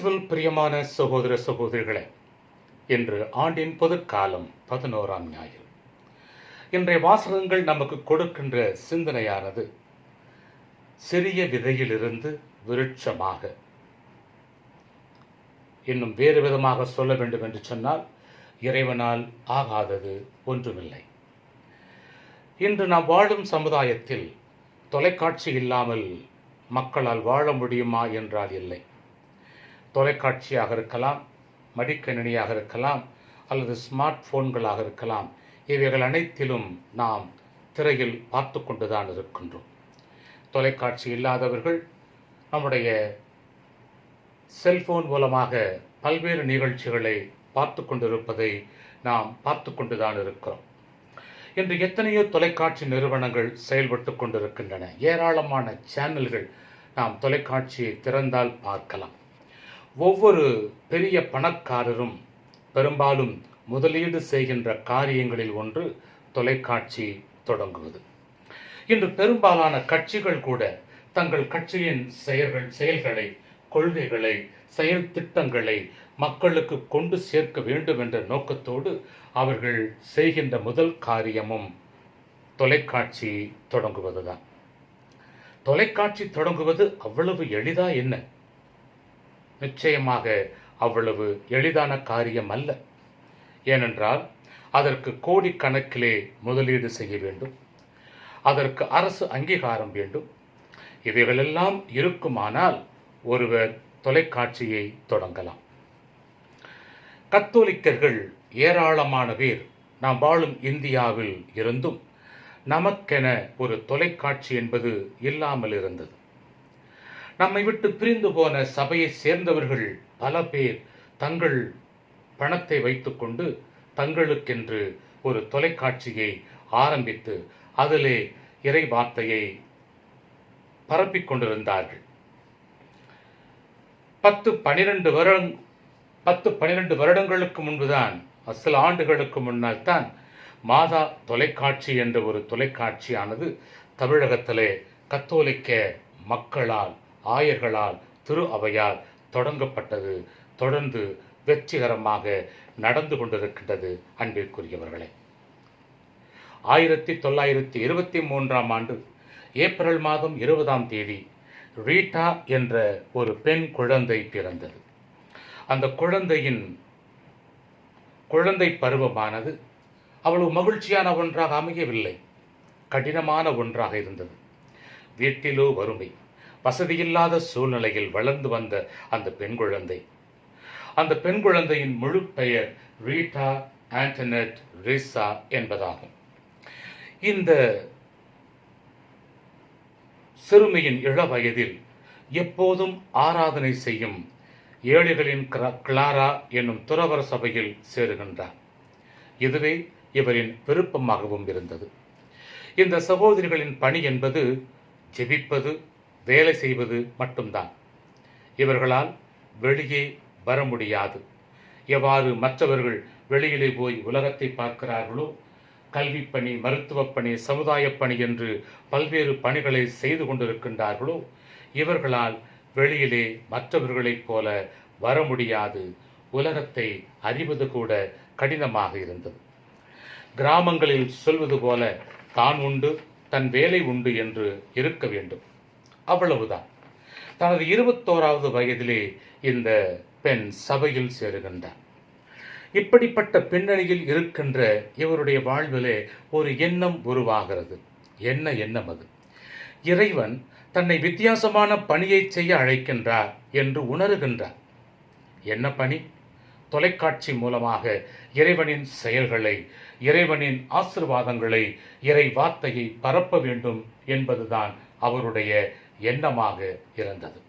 இயேசுவில் பிரியமான சகோதர சகோதரிகளே இன்று ஆண்டின் பொதுக்காலம் பதினோராம் ஞாயிறு. இன்றைய வாசகங்கள் நமக்கு கொடுக்கின்ற சிந்தனையானது சிறிய விதையிலிருந்து விருட்சமாக. இன்னும் வேறு விதமாக சொல்ல வேண்டும் என்று சொன்னால் இறைவனால் ஆகாதது ஒன்றுமில்லை. இன்று நாம் வாழும் சமுதாயத்தில் தொலைக்காட்சி இல்லாமல் மக்களால் வாழ முடியுமா என்றால் இல்லை. தொலைக்காட்சியாக இருக்கலாம் மடிக்கணினியாக இருக்கலாம் அல்லது ஸ்மார்ட் போன்களாக இருக்கலாம். இவைகள் அனைத்திலும் நாம் திரையில் பார்த்து கொண்டுதான் இருக்கின்றோம். தொலைக்காட்சி இல்லாதவர்கள் நம்முடைய செல்போன் மூலமாக பல்வேறு நிகழ்ச்சிகளை பார்த்து கொண்டிருப்பதை நாம் பார்த்து கொண்டுதான் இருக்கிறோம். இன்று எத்தனையோ தொலைக்காட்சி நிறுவனங்கள் செயல்பட்டு கொண்டிருக்கின்றன. ஏராளமான சேனல்கள் நாம் தொலைக்காட்சியை திறந்தால் பார்க்கலாம். ஒவ்வொரு பெரிய பணக்காரரும் பெரும்பாலும் முதலீடு செய்கின்ற காரியங்களில் ஒன்று தொலைக்காட்சி தொடங்குவது. இன்று பெரும்பாலான கட்சிகள் கூட தங்கள் கட்சியின் செயல்கள் செயல்களை கொள்கைகளை செயல் திட்டங்களை மக்களுக்கு கொண்டு சேர்க்க வேண்டும் என்ற நோக்கத்தோடு அவர்கள் செய்கின்ற முதல் காரியமும் தொலைக்காட்சி தொடங்குவதுதான். தொலைக்காட்சி தொடங்குவது அவ்வளவு எளிதா என்ன? நிச்சயமாக அவ்வளவு எளிதான காரியம் அல்ல ஏனென்றால் அதற்கு கோடிக்கணக்கிலே முதலீடு செய்ய வேண்டும். அதற்கு அரசு அங்கீகாரம் வேண்டும். இவைகளெல்லாம் இருக்குமானால் ஒருவர் தொலைக்காட்சியை தொடங்கலாம். கத்தோலிக்கர்கள் ஏராளமான பேர் நாம் வாழும் இந்தியாவில் இருந்தும் நமக்கென ஒரு தொலைக்காட்சி என்பது இல்லாமல் இருந்தது நம்மை விட்டு பிரிந்து போன சபையை சேர்ந்தவர்கள் பல பேர் தங்கள் பணத்தை வைத்துக்கொண்டு தங்களுக்கென்று ஒரு தொலைக்காட்சியை ஆரம்பித்து அதிலே இறை வார்த்தையை பரப்பிக் கொண்டிருந்தார்கள். பத்து பனிரெண்டு வருடம் பத்து பனிரெண்டு வருடங்களுக்கு முன்புதான் சில ஆண்டுகளுக்கு முன்னால் தான் மாதா தொலைக்காட்சி என்ற ஒரு தொலைக்காட்சியானது தமிழகத்திலே கத்தோலிக்க மக்களால் ஆயர்களால் திரு அவையால் தொடங்கப்பட்டது. தொடர்ந்து வெற்றிகரமாக நடந்து கொண்டிருக்கின்றது அன்பிற்குரியவர்களே. ஆயிரத்தி தொள்ளாயிரத்தி இருபத்தி மூன்றாம் ஆண்டு ஏப்ரல் மாதம் இருபதாம் தேதி ரீட்டா என்ற ஒரு பெண் குழந்தை பிறந்தது. அந்த குழந்தையின் குழந்தை பருவமானது அவ்வளவு மகிழ்ச்சியான ஒன்றாக அமையவில்லை. கடினமான ஒன்றாக இருந்தது. வீட்டிலோ வறுமை வசதியில்லாத சூழ்நிலையில் வளர்ந்து வந்த அந்த பெண் குழந்தை. அந்த பெண் குழந்தையின் முழு பெயர் ரீட்டா ஆண்டனட் ரிசா என்பதாகும். இந்த சிறுமியின் இள வயதில் எப்போதும் ஆராதனை செய்யும் ஏழைகளின் கிளாரா என்னும் துறவர சபையில் சேருகின்றார். இதுவே இவரின் விருப்பமாகவும் இருந்தது. இந்த சகோதரிகளின் பணி என்பது ஜெபிப்பது வேலை செய்வது மட்டும்தான். இவர்களால் வெளியே வர முடியாது. எவ்வாறு மற்றவர்கள் வெளியிலே போய் உலகத்தை பார்க்கிறார்களோ கல்வி பணி மருத்துவப் பணி சமுதாயப் பணி என்று பல்வேறு பணிகளை செய்து கொண்டிருக்கின்றார்களோ இவர்களால் வெளியிலே மற்றவர்களைப் போல வர முடியாது. உலகத்தை அறிவது கூட கடினமாக இருந்தது. கிராமங்களில் சொல்வது போல தான் உண்டு தன் வேலை உண்டு என்று இருக்க வேண்டும். அவ்வளவுதான். தனது இருபத்தோராவது வயதிலே இந்த பெண் சபையில் சேருகின்றார். இப்படிப்பட்ட பின்னணியில் இருக்கின்ற இவருடைய வாழ்விலே ஒரு எண்ணம் உருவாகிறது. என்ன எண்ணம் அது? இறைவன் தன்னை வித்தியாசமான பணியை செய்ய அழைக்கின்றார் என்று உணருகின்றார். என்ன பணி? தொலைக்காட்சி மூலமாக இறைவனின் செயல்களை இறைவனின் ஆசிர்வாதங்களை இறை வார்த்தையை பரப்ப வேண்டும் என்பதுதான் அவருடைய எண்ணமாக இருந்தது.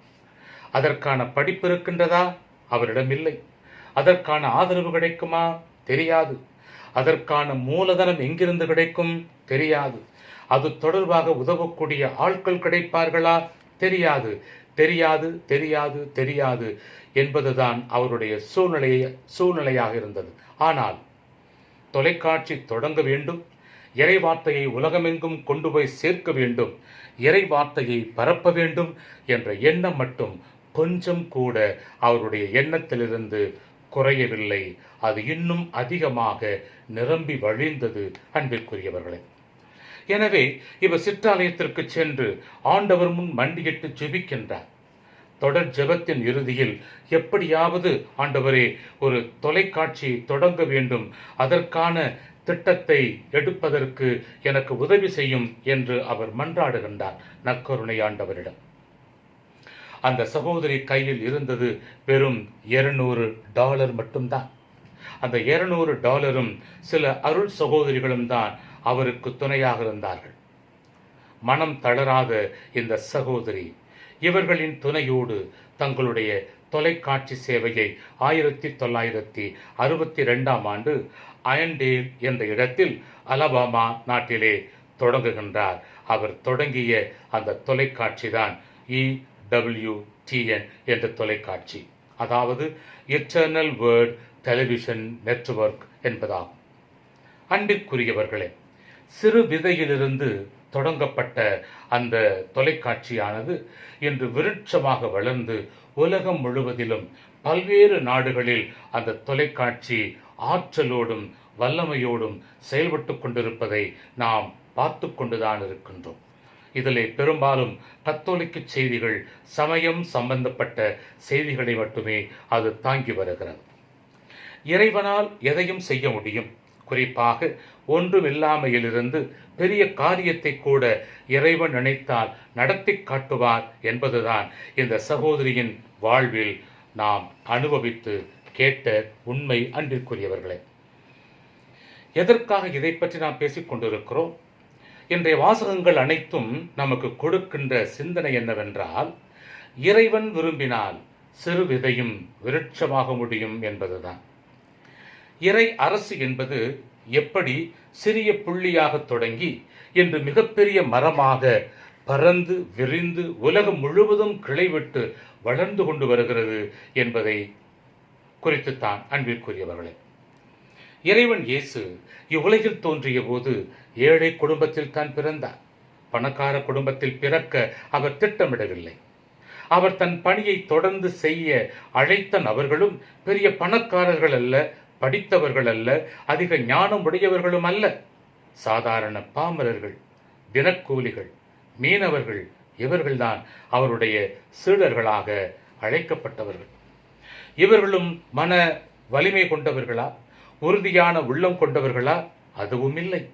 அதற்கான படிப்பு இருக்கின்றதா? அவரிடம் இல்லை அதற்கான ஆதரவு கிடைக்குமா? தெரியாது. அதற்கான மூலதனம் எங்கிருந்து கிடைக்கும்? தெரியாது. அது தொடர்பாக உதவக்கூடிய ஆட்கள் கிடைப்பார்களா? தெரியாது. தெரியாது தெரியாது தெரியாது என்பதுதான் அவருடைய சூழ்நிலையை சூழ்நிலையாக இருந்தது. ஆனால் தொலைக்காட்சி தொடங்க வேண்டும். இறை வார்த்தையை உலகமெங்கும் கொண்டு போய் சேர்க்க வேண்டும் இறை வார்த்தையை பரப்ப வேண்டும் என்ற எண்ணம் மட்டும் கொஞ்சம் கூட அவருடைய எண்ணத்திலிருந்து குறையவில்லை. அது இன்னும் அதிகமாக நிரம்பி வழிந்தது அன்பிற்குரியவர்களே. எனவே இவர் சிற்றாலயத்திற்கு சென்று ஆண்டவர் முன் மண்டியிட்டு ஜெபிக்கின்றார். தொடர் ஜெபத்தின் இறுதியில் எப்படியாவது ஆண்டவரே ஒரு தொலைக்காட்சியை தொடங்க வேண்டும். அதற்கான திட்டத்தை எடுப்பதற்கு எனக்கு உதவி செய்யும் என்று அவர் மன்றாடுகின்றார். நற்கருணை ஆண்டவரிடம். அந்த சகோதரி கையில் இருந்தது வெறும் இருநூறு டாலர் மட்டும்தான். அந்த இருநூறு டாலரும் சில அருள் சகோதரிகளும் தான் அவருக்கு துணையாக இருந்தார்கள். மனம் தளராத இந்த சகோதரி இவர்களின் துணையோடு தங்களுடைய தொலைக்காட்சி சேவையை ஆயிரத்தி தொள்ளாயிரத்தி அறுபத்தி ரெண்டாம் ஆண்டு அயன்டேல் என்ற இடத்தில் அலபாமா நாட்டிலே தொடங்குகின்றார். அவர் தொடங்கிய அந்த தொலைக்காட்சி தான் இடபிள்யூடிஎன் என்ற தொலைக்காட்சி. அதாவது இட்டர்னல் வேர்ட் டெலிவிஷன் நெட்வொர்க் என்பதாகும். அன்பிற்குரியவர்களே சிறு விதையிலிருந்து தொடங்கப்பட்ட அந்த தொலைக்காட்சியானது இன்று விருட்சமாக வளர்ந்து உலகம் முழுவதிலும் பல்வேறு நாடுகளில் அந்த தொலைக்காட்சி ஆற்றலோடும் வல்லமையோடும் செயல்பட்டு கொண்டிருப்பதை நாம் பார்த்து கொண்டுதான் இருக்கின்றோம். இதிலே பெரும்பாலும் கத்தோலிக்க செய்திகள் சமயம் சம்பந்தப்பட்ட செய்திகளை மட்டுமே அது தாங்கி வருகிறது. இறைவனால் எதையும் செய்ய முடியும். குறிப்பாக ஒன்றுமில்லாமையிலிருந்து பெரிய காரியத்தை கூட இறைவன் நினைத்தால் நடத்தி காட்டுவார் என்பதுதான் இந்த சகோதரியின் வாழ்வில் நாம் அனுபவித்து கேட்ட உண்மை அன்பிற்குரியவர்களே எதற்காக இதை பற்றி நாம் பேசிக் கொண்டிருக்கிறோம்? இன்றைய வாசகங்கள் அனைத்தும் நமக்கு கொடுக்கின்ற சிந்தனை என்னவென்றால் இறைவன் விரும்பினால் சிறு விதையும் விருட்சமாக முடியும் என்பதுதான். இறை அரசு என்பது எப்படி சிறிய புள்ளியாக தொடங்கி இன்று மிகப்பெரிய மரமாக பறந்து விரிந்து உலகம் முழுவதும் கிளைவிட்டு வளர்ந்து கொண்டு வருகிறது என்பதை குறித்துத்தான் அன்பிற்குரியவர்களே. இறைவன் இயேசு இவ்வுலகில் தோன்றிய போது ஏழை குடும்பத்தில் தான் பிறந்தார். பணக்கார குடும்பத்தில் பிறக்க அவர் திட்டமிடவில்லை. அவர் தன் பணியை தொடர்ந்து செய்ய அழைத்த நபர்களும் பெரிய பணக்காரர்கள் அல்ல படித்தவர்கள் அல்ல அதிக ஞானம் உடையவர்களும் அல்ல. சாதாரண பாமரர்கள் தினக்கூலிகள் மீனவர்கள் இவர்கள்தான் அவருடைய சீடர்களாக அழைக்கப்பட்டவர்கள். இவர்களும் மன வலிமை கொண்டவர்களா? உறுதியான உள்ளம் கொண்டவர்களா? அதுவும் இல்லை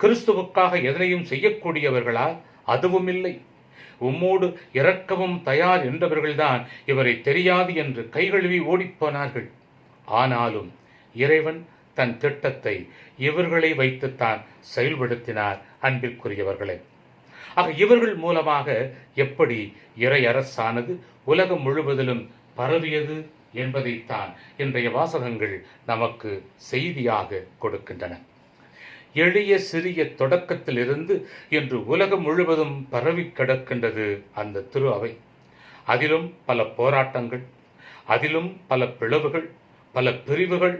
கிறிஸ்துவுக்காக எதனையும் செய்யக்கூடியவர்களா? அதுவும் இல்லை உம்மோடு இறக்கவும் தயார் என்றவர்கள்தான் இவரை தெரியாது என்று கைகழுவி ஓடிப்போனார்கள் ஆனாலும் இறைவன் தன் திட்டத்தை இவர்களை வைத்துத்தான் செயல்படுத்தினார் அன்பிற்குரியவர்களே. ஆக இவர்கள் மூலமாக எப்படி இறை அரசானது உலகம் முழுவதிலும் பரவியது என்பதைத்தான் இன்றைய வாசகங்கள் நமக்கு செய்தியாக கொடுக்கின்றன. எளிய சிறிய தொடக்கத்திலிருந்து இன்று உலகம் முழுவதும் பரவி கிடக்கின்றது அந்த திரு அவை. அதிலும் பல போராட்டங்கள் அதிலும் பல பிளவுகள் பல பிரிவுகள்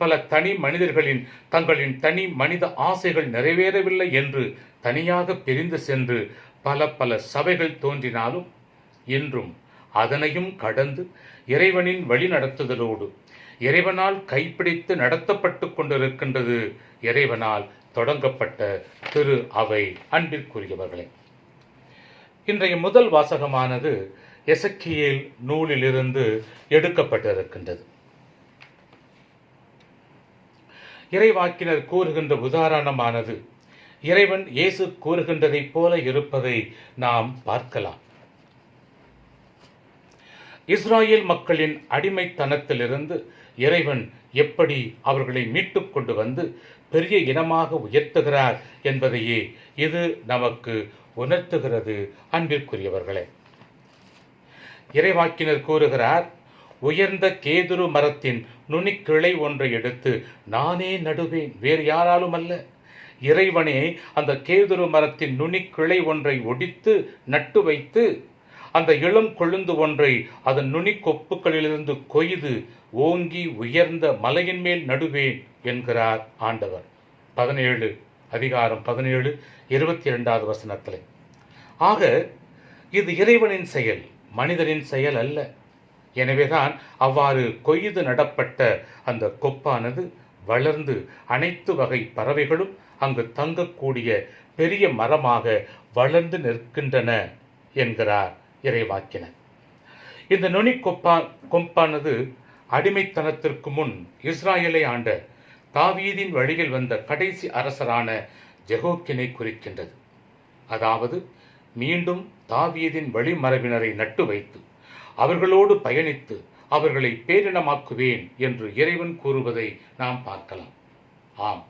பல தனி மனிதர்களின் தங்களின் தனி மனித ஆசைகள் நிறைவேறவில்லை என்று தனியாக பிரிந்து சென்று பல பல சபைகள் தோன்றினாலும் இன்றும் அதனையும் கடந்து இறைவனின் வழிநடத்துதலோடு இறைவனால் கைப்பிடித்து நடத்தப்பட்டு கொண்டிருக்கின்றது. இறைவனால் தொடங்கப்பட்ட திரு அவை. அன்பிற்குரியவர்களே இன்றைய முதல் வாசகமானது எசக்கியல் நூலிலிருந்து எடுக்கப்பட்டிருக்கின்றது. இறைவாக்கினர் கூறுகின்ற உதாரணமானது இறைவன் இயேசு கூறுகின்றதைப் போல இருப்பதை நாம் பார்க்கலாம். இஸ்ராயேல் மக்களின் அடிமைத்தனத்திலிருந்து இறைவன் எப்படி அவர்களை மீட்டு கொண்டு வந்து பெரிய இனமாக உயர்த்துகிறார் என்பதையே இது நமக்கு உணர்த்துகிறது அன்பிற்குரியவர்களே. இறைவாக்கினர் கூறுகிறார் உயர்ந்த கேதுரு மரத்தின் நுனிக்கிளை ஒன்றை எடுத்து நானே நடுவேன் வேறு யாராலும் அல்ல. இறைவனே அந்த கேதுரு மரத்தின் நுனிக்கிளை ஒன்றை ஒடித்து நட்டு வைத்து அந்த இளம் கொழுந்து ஒன்றை அதன் நுனி கொப்புகளிலிருந்து கொய்து ஓங்கி உயர்ந்த மலையின் மேல் நடுவேன் என்கிறார் ஆண்டவர். பதினேழு அதிகாரம் பதினேழு இருபத்தி இரண்டாவது வசனத்தில். ஆக இது இறைவனின் செயல் மனிதனின் செயல் அல்ல. எனவேதான் அவ்வாறு கொய்து நடப்பட்ட அந்த கொப்பானது வளர்ந்து அனைத்து வகை பறவைகளும் அங்கு தங்கக்கூடிய பெரிய மரமாக வளர்ந்து நிற்கின்றன என்கிறார். இறைவாக்கின இந்த நுனி கொப்பா கொப்பானது அடிமைத்தனத்திற்கு முன் இஸ்ராயலை ஆண்ட தாவீதின் வழியில் வந்த கடைசி அரசரான ஜெகோக்கினை குறிக்கின்றது. அதாவது மீண்டும் தாவீதின் வழிமரபினரை நட்டு வைத்து அவர்களோடு பயணித்து அவர்களை பேரினமாக்குவேன் என்று இறைவன் கூறுவதை நாம் பார்க்கலாம். ஆம்.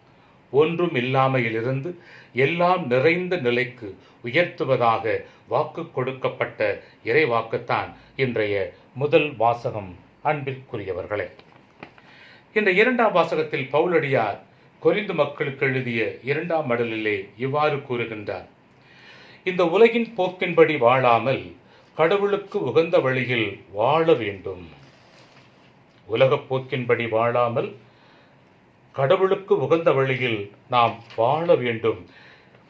ஒன்றும் இல்லாமையிலிருந்து எல்லாம் நிறைந்த நிலைக்கு உயர்த்துவதாக வாக்கு கொடுக்கப்பட்ட இறைவாக்குத்தான் இன்றைய முதல் வாசகம் அன்பிற்குரியவர்களே. இந்த இரண்டாம் வாசகத்தில் பவுலடியார் கொரிந்து மக்களுக்கு எழுதிய இரண்டாம் மடலிலே இவ்வாறு கூறுகின்றார். இந்த உலகின் போக்கின்படி வாழாமல் கடவுளுக்கு உகந்த வழியில் வாழ வேண்டும். உலகப் போக்கின்படி வாழாமல் கடவுளுக்கு உகந்த வழியில் நாம் வாழ வேண்டும்.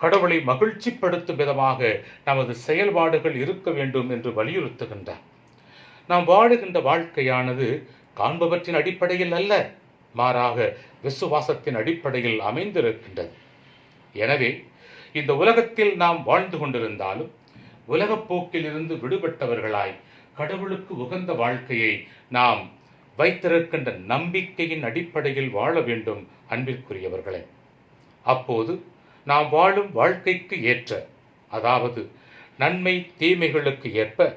கடவுளை மகிழ்ச்சிப்படுத்தும் விதமாக நமது செயல்பாடுகள் இருக்க வேண்டும் என்று வலியுறுத்துகின்றார். நாம் வாழுகின்ற வாழ்க்கையானது காண்பவற்றின் அடிப்படையில் அல்ல மாறாக விசுவாசத்தின் அடிப்படையில் அமைந்திருக்கின்றது. எனவே இந்த உலகத்தில் நாம் வாழ்ந்து கொண்டிருந்தாலும் உலகப் போக்கிலிருந்து விடுபட்டவர்களாய் கடவுளுக்கு உகந்த வாழ்க்கையை நாம் வைத்திருக்கின்ற நம்பிக்கையின் அடிப்படையில் வாழ வேண்டும் அன்பிற்குரியவர்களே. அப்போது நாம் வாழும் வாழ்க்கைக்கு ஏற்ற அதாவது நன்மை தீமைகளுக்கு ஏற்ப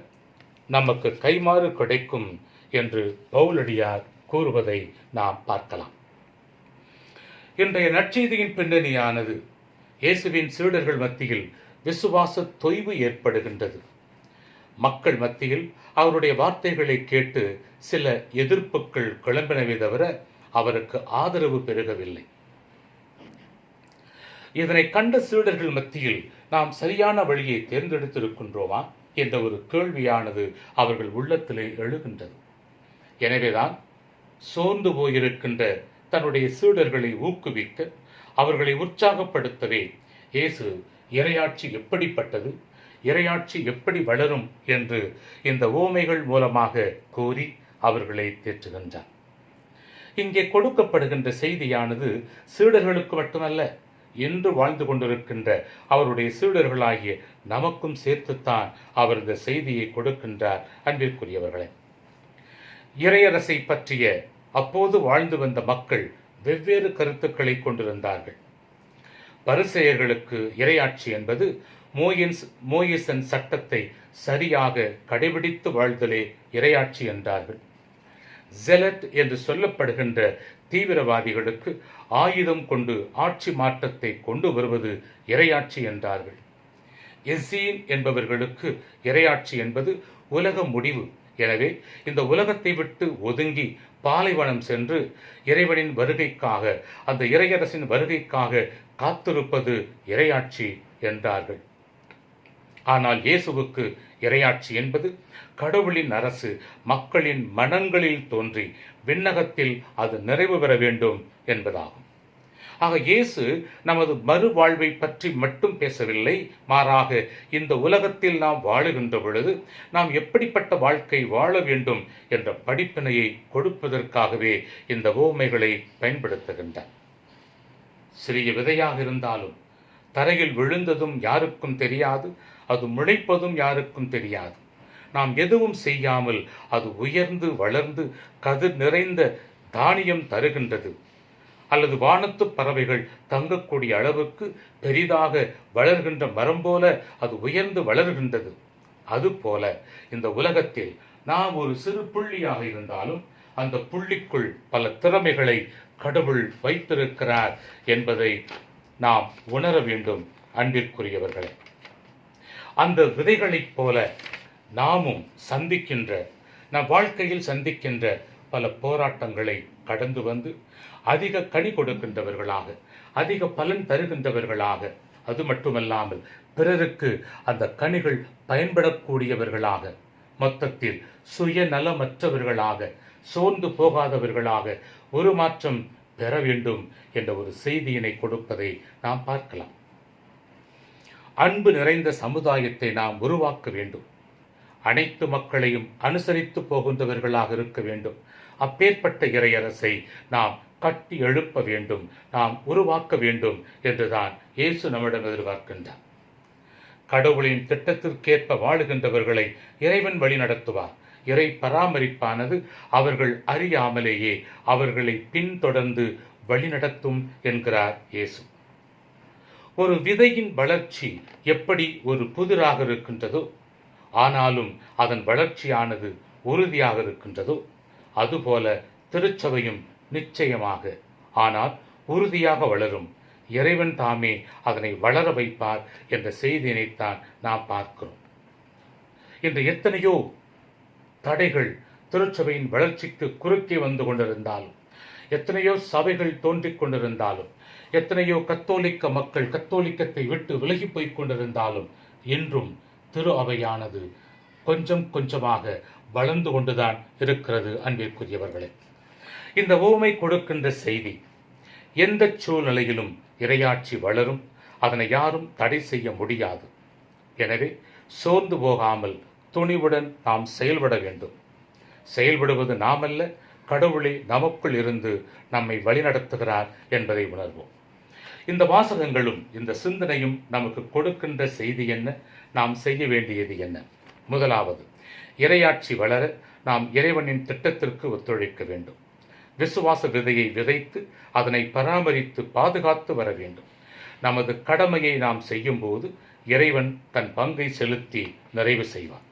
நமக்கு கைமாறு கிடைக்கும் என்று பவுலடியார் கூறுவதை நாம் பார்க்கலாம். இன்றைய நற்செய்தியின் பின்னணியானது இயேசுவின் சீடர்கள் மத்தியில் விசுவாச தொய்வு ஏற்படுகின்றது. மக்கள் மத்தியில் அவருடைய வார்த்தைகளை கேட்டு சில எதிர்ப்புகள் கிளம்பினவே தவிர அவருக்கு ஆதரவு பெருகவில்லை. இதனை கண்ட சீடர்கள் மத்தியில் நாம் சரியான வழியை தேர்ந்தெடுத்திருக்கின்றோமா என்ற ஒரு கேள்வியானது அவர்கள் உள்ளத்திலே எழுகின்றது. எனவேதான் சோர்ந்து போயிருக்கின்ற தன்னுடைய சீடர்களை ஊக்குவிக்க அவர்களை உற்சாகப்படுத்தவே இயேசு இரையாட்சி எப்படிப்பட்டது? இரையாட்சி எப்படி வளரும் என்று இந்த ஓமைகள் மூலமாக கூறி அவர்களை தேற்றுகின்றார். இங்கே கொடுக்கப்படுகின்ற செய்தியானது சீடர்களுக்கு மட்டுமல்ல இன்று வாழ்ந்து கொண்டிருக்கின்ற அவருடைய சீடர்களாகிய நமக்கும் சேர்த்துத்தான் அவர் இந்த செய்தியை கொடுக்கின்றார் அன்பிற்குரியவர்களே. இறையரசை பற்றிய அப்போது வாழ்ந்து வந்த மக்கள் வெவ்வேறு கருத்துக்களை கொண்டிருந்தார்கள். பரிசெயர்களுக்கு இரையாட்சி என்பது மோயின்ஸ் மோயிசன் சட்டத்தை சரியாக கடைபிடித்து வாழ்தலே இரையாட்சி என்றார்கள். ஜெலட் என்று சொல்லப்படுகின்ற தீவிரவாதிகளுக்கு ஆயுதம் கொண்டு ஆட்சி மாற்றத்தை கொண்டு வருவது இரையாட்சி என்றார்கள். எசீன் என்பவர்களுக்கு இரையாட்சி என்பது உலக முடிவு. எனவே இந்த உலகத்தை விட்டு ஒதுங்கி பாலைவனம் சென்று இறைவனின் வருகைக்காக அந்த இறையரசின் வருகைக்காக காத்திருப்பது இரையாட்சி என்றார்கள். ஆனால் இயேசுவுக்கு இரையாட்சி என்பது கடவுளின் அரசு மக்களின் மனங்களில் தோன்றி விண்ணகத்தில் அது நிறைவு பெற வேண்டும் என்பதாகும். ஆக இயேசு நமது மறுவாழ்வை பற்றி மட்டும் பேசவில்லை. மாறாக இந்த உலகத்தில் நாம் வாழுகின்ற பொழுது நாம் எப்படிப்பட்ட வாழ்க்கை வாழ வேண்டும் என்ற படிப்பினையை கொடுப்பதற்காகவே இந்த ஓமைகளை பயன்படுத்துகின்றார். சிறிய விதையாக இருந்தாலும் தரையில் விழுந்ததும் யாருக்கும் தெரியாது. அது முளைப்பதும் யாருக்கும் தெரியாது. நாம் எதுவும் செய்யாமல் அது உயர்ந்து வளர்ந்து கதிர் நிறைந்த தானியம் தருகின்றது. அல்லது வானத்து பறவைகள் தங்கக்கூடிய அளவுக்கு பெரிதாக வளர்கின்ற மரம் போல அது உயர்ந்து வளர்கின்றது. அதுபோல இந்த உலகத்தில் நாம் ஒரு சிறு புள்ளியாக இருந்தாலும் அந்த புள்ளிக்குள் பல திறமைகளை கடவுள் வைத்திருக்கிறார் என்பதை நாம் உணர வேண்டும் அன்பிற்குரியவர்களே. அந்த விதைகளைப் போல நாமும் சந்திக்கின்ற நம் வாழ்க்கையில் சந்திக்கின்ற பல போராட்டங்களை கடந்து வந்து அதிக கனி கொடுக்கின்றவர்களாக அதிக பலன் தருகின்றவர்களாக அது மட்டுமல்லாமல் பிறருக்கு அந்த கனிகள் பயன்படக்கூடியவர்களாக மொத்தத்தில் சுயநலமற்றவர்களாக சோர்ந்து போகாதவர்களாக ஒரு மாற்றம் பெற வேண்டும் என்ற ஒரு செய்தியினை கொடுப்பதை நாம் பார்க்கலாம். அன்பு நிறைந்த சமுதாயத்தை நாம் உருவாக்க வேண்டும். அனைத்து மக்களையும் அனுசரித்து போகின்றவர்களாக இருக்க வேண்டும். அப்பேற்பட்ட இறையரசை நாம் கட்டி எழுப்ப வேண்டும். நாம் உருவாக்க வேண்டும் என்றுதான் இயேசு நம்மிடம் எதிர்பார்க்கின்றார். கடவுளின் திட்டத்திற்கேற்ப வாழுகின்றவர்களை இறைவன் வழி நடத்துவார். இறை பராமரிப்பானது அவர்கள் அறியாமலேயே அவர்களை பின்தொடர்ந்து வழிநடத்தும் என்கிறார் இயேசு. ஒரு விதையின் வளர்ச்சி எப்படி ஒரு புதிராக இருக்கின்றதோ ஆனாலும் அதன் வளர்ச்சியானது உறுதியாக இருக்கின்றதோ அதுபோல திருச்சபையும் நிச்சயமாக ஆனால் உறுதியாக வளரும். இறைவன் தாமே அதனை வளர வைப்பார் என்ற செய்தியினைத்தான் நாம் பார்க்கிறோம். இன்று எத்தனையோ தடைகள் திருச்சபையின் வளர்ச்சிக்கு குறுக்கே வந்து கொண்டிருந்தாலும் எத்தனையோ சபைகள் தோன்றிக் கொண்டிருந்தாலும் எத்தனையோ கத்தோலிக்க மக்கள் கத்தோலிக்கத்தை விட்டு விலகி போய்க் கொண்டிருந்தாலும் இன்றும் திரு அவையானது கொஞ்சம் கொஞ்சமாக வளர்ந்து கொண்டுதான் இருக்கிறது அன்பிற்குரியவர்களே. இந்த ஊமை கொடுக்கின்ற செய்தி எந்த சூழ்நிலையிலும் இரையாட்சி வளரும் அதனை யாரும் தடை செய்ய முடியாது. எனவே சோர்ந்து போகாமல் துணிவுடன் நாம் செயல்பட வேண்டும். செயல்படுவது நாமல்ல கடவுளே நமக்குள் இருந்து நம்மை வழிநடத்துகிறார் என்பதை உணர்வோம். இந்த வாசகங்களும் இந்த சிந்தனையும் நமக்கு கொடுக்கின்ற செய்தி என்ன? நாம் செய்ய வேண்டியது என்ன? முதலாவது இரையாட்சி வளர நாம் இறைவனின் திட்டத்திற்கு ஒத்துழைக்க வேண்டும். விசுவாச விதையை விதைத்து அதனை பராமரித்து பாதுகாத்து வர வேண்டும். நமது கடமையை நாம் செய்யும்போது இறைவன் தன் பங்கை செலுத்தி நிறைவு செய்வார்.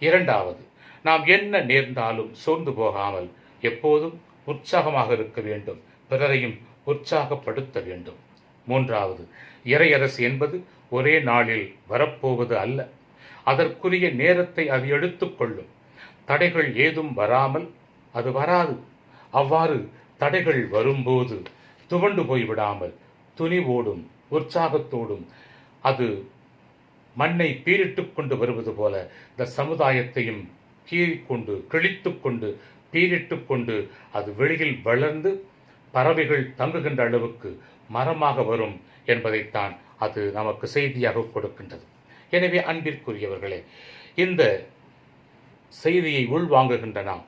இரண்டாவது நாம் என்ன நேர்ந்தாலும் சோர்ந்து போகாமல் எப்போதும் உற்சாகமாக இருக்க வேண்டும். பிறரையும் உற்சாகப்படுத்த வேண்டும். மூன்றாவது இறையரசு என்பது ஒரே நாளில் வரப்போவது அல்ல. அதற்குரிய நேரத்தை அது எடுத்துக்கொள்ளும் தடைகள் ஏதும் வராமல் அது வராது. அவ்வாறு தடைகள் வரும்போது துவண்டு போய்விடாமல் துணிவோடும் உற்சாகத்தோடும் அது மண்ணை பீரிட்டு கொண்டு வருவது போல இந்த சமுதாயத்தையும் கீறிக்கொண்டு கிழித்து கொண்டு பீரிட்டு கொண்டு அது வெளியில் வளர்ந்து பறவைகள் தங்குகின்ற அளவுக்கு மரமாக வரும் என்பதைத்தான் அது நமக்கு செய்தியாக கொடுக்கின்றது. எனவே அன்பிற்குரியவர்களே இந்த செய்தியை உள்வாங்குகின்ற நாம்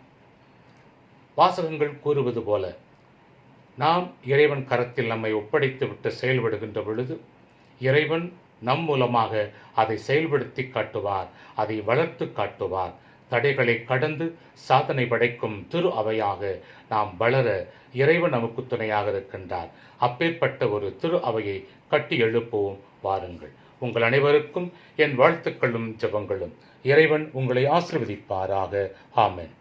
வாசகங்கள் கூறுவது போல நாம் இறைவன் கரத்தில் நம்மை ஒப்படைத்துவிட்டு செயல்படுகின்ற பொழுது இறைவன் நம் மூலமாக அதை செயல்படுத்தி காட்டுவார் அதை வளர்த்து காட்டுவார் தடைகளை கடந்து சாதனை படைக்கும் திரு அவையாக நாம் வளர இறைவன் நமக்கு துணையாக இருக்கின்றார். அப்பேற்பட்ட ஒரு திரு அவையை கட்டி எழுப்புவோம் வாருங்கள். உங்கள் அனைவருக்கும் என் வாழ்த்துக்களும் ஜெபங்களும். இறைவன் உங்களை ஆசிர்வதிப்பாராக. ஆமேன்.